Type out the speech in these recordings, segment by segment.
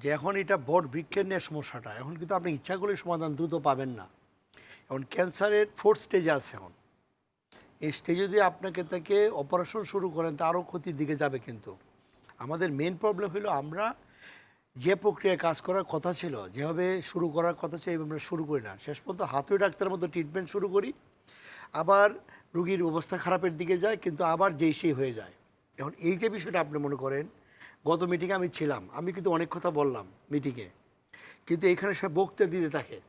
যে এখন এটা বট বৃক্ষের নিয়ে সমস্যাটা, এখন কিন্তু আপনি ইচ্ছা করলে সমাধান দ্রুত পাবেন না। এখন ক্যান্সারের ফোর্থ স্টেজে আছে এখন। এই স্টেজে যদি আপনাকে তাকে অপারেশন শুরু করেন, তা আরও ক্ষতির দিকে যাবে কিন্তু। আমাদের মেন প্রবলেম হলো আমরা যে প্রক্রিয়ায় কাজ করার কথা ছিল, যেভাবে শুরু করার কথা ছিল আমরা শুরু করি না। শেষ পর্যন্ত হাতুড়ি ডাক্তারের মতো ট্রিটমেন্ট শুরু করি, আবার রুগীর অবস্থা খারাপের দিকে যায়, কিন্তু আবার যেই সেই হয়ে যায়। এখন এই যে বিষয়টা আপনি মনে করেন গত মিটিংয়ে আমি ছিলাম। আমি কিন্তু অনেক কথা বললাম মিটিংয়ে কিন্তু এখানে সব বক্তৃতা দিতে থাকে।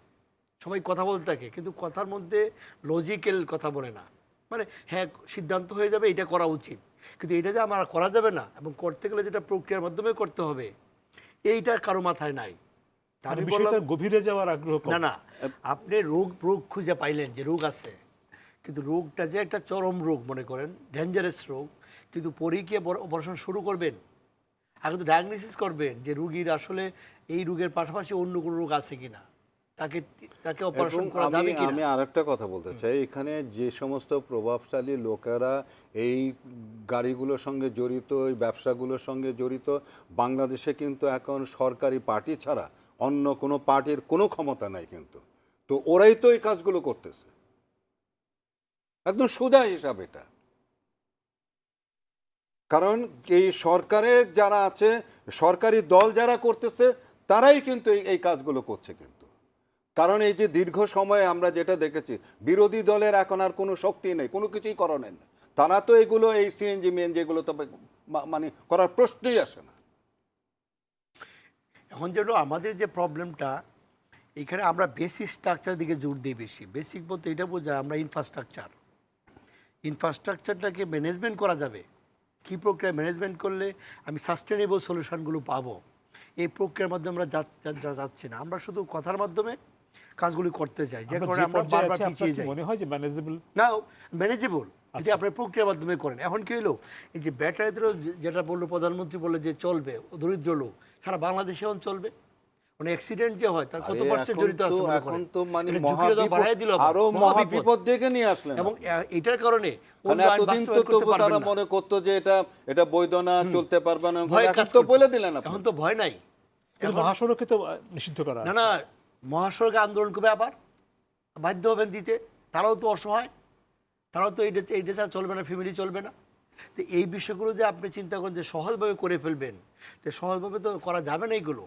সবাই কথা বলতে থাকে কিন্তু কথার মধ্যে লজিক্যাল কথা বলে না। মানে হ্যাঁ সিদ্ধান্ত হয়ে যাবে এটা করা উচিত। কিন্তু এটা যে আমার করা যাবে না এবং করতে গেলে যেটা প্রক্রিয়ার মাধ্যমে করতে হবে এইটা কারও মাথায় নাই। মানে আমি বললাম গভীরে যাওয়ার আগ্রহ। না না আপনি রোগ রোগ খুঁজে পাইলেন যে রোগ আছে। কিন্তু রোগটা যে একটা চরম রোগ মনে করেন ডেঞ্জারাস রোগ। কিন্তু পরেই কি অপারেশন শুরু করবেন আগে তো ডায়াগনোসিস করবেন যে রুগীর আসলে এই রোগের পাশাপাশি অন্য কোনো রোগ আছে কিনা। তাকে তাকে অপারেশন করা যাবে কিনা? আমি আরেকটা কথা বলতে চাই। এখানে যে সমস্ত প্রভাবশালী লোকেরা এই গাড়িগুলোর সঙ্গে জড়িত এই ব্যবসাগুলোর সঙ্গে জড়িত বাংলাদেশে কিন্তু এখন সরকারি পার্টি ছাড়া অন্য কোনো পার্টির কোনো ক্ষমতা নাই কিন্তু। তো ওরাই তো এই কাজগুলো করতেছে। একদম সোজা হিসাব এটা। কারণ এই সরকারে যারা আছে, সরকারি দল যারা করতেছে, তারাই কিন্তু এই- কাজগুলো করছে কিন্তু। কারণ এই যে দীর্ঘ সময়ে আমরা যেটা দেখেছি, বিরোধী দলের এখন আর কোনো শক্তি নেই, কোনো কিছুই করানোর নেই। তারা তো এগুলো এই সিএনজি মিএনজি এগুলো তো মানে করার প্রশ্নই আসে না। এখন যেন আমাদের যে প্রবলেমটা এখানে আমরা বেসিক স্ট্রাকচার দিকে জোর দিই বেশি। বেসিক বলতে এটা বোঝায় আমরা ইনফ্রাস্ট্রাকচার ইনফ্রাস্ট্রাকচারটাকে ম্যানেজমেন্ট করা যাবে। কী প্রক্রিয়া ম্যানেজমেন্ট করলে আমি সাস্টেনেবল সলিউশনগুলো পাবো? এই প্রক্রিয়ার মাধ্যমে আমরা যাচ্ছি না। আমরা শুধু কথার মাধ্যমে কাজগুলি করতে চাই। যে কারণে আমরা বারবার পিছিয়ে যাই। মনে হয় যে ম্যানেজেবল না ম্যানেজেবল যদি আচ্ছা। আপনি প্রক্রিয়ার মাধ্যমে করেন এখন কি হলো? এই যে ব্যাটারিদেরও যেটা বলল প্রধানমন্ত্রী বলে যে চলবে দরিদ্র লোক সারা বাংলাদেশে এখন চলবে। মানে অ্যাক্সিডেন্ট যে হয় তার কত পার্সেন্ট জড়িত আছে মনে করেন? তো মানে বাড়ায় দিল আরও ডেকে নিয়ে আসলেন। এবং এটার কারণে মানে এতদিন তো তবু তারা মনে করতো যে এটা এটা বৈধ না চলতে পারবে না। ভয়ে এখন কাজ তো বলে দিলেন এখন তো ভয় নাই। কিন্তু মহাসড়কে তো নিষিদ্ধ করা না না মহাসড়কে আন্দোলন করবে আবার। বাধ্য হবেন দিতে। তারাও তো অসহায়। তারাও তো এইটা এইটা ছাড়া চলবে না ফ্যামিলি চলবে না। তো এই বিষয়গুলো যে আপনি চিন্তা করেন যে সহজভাবে করে ফেলবেন তো সহজভাবে তো করা যাবে না এইগুলো।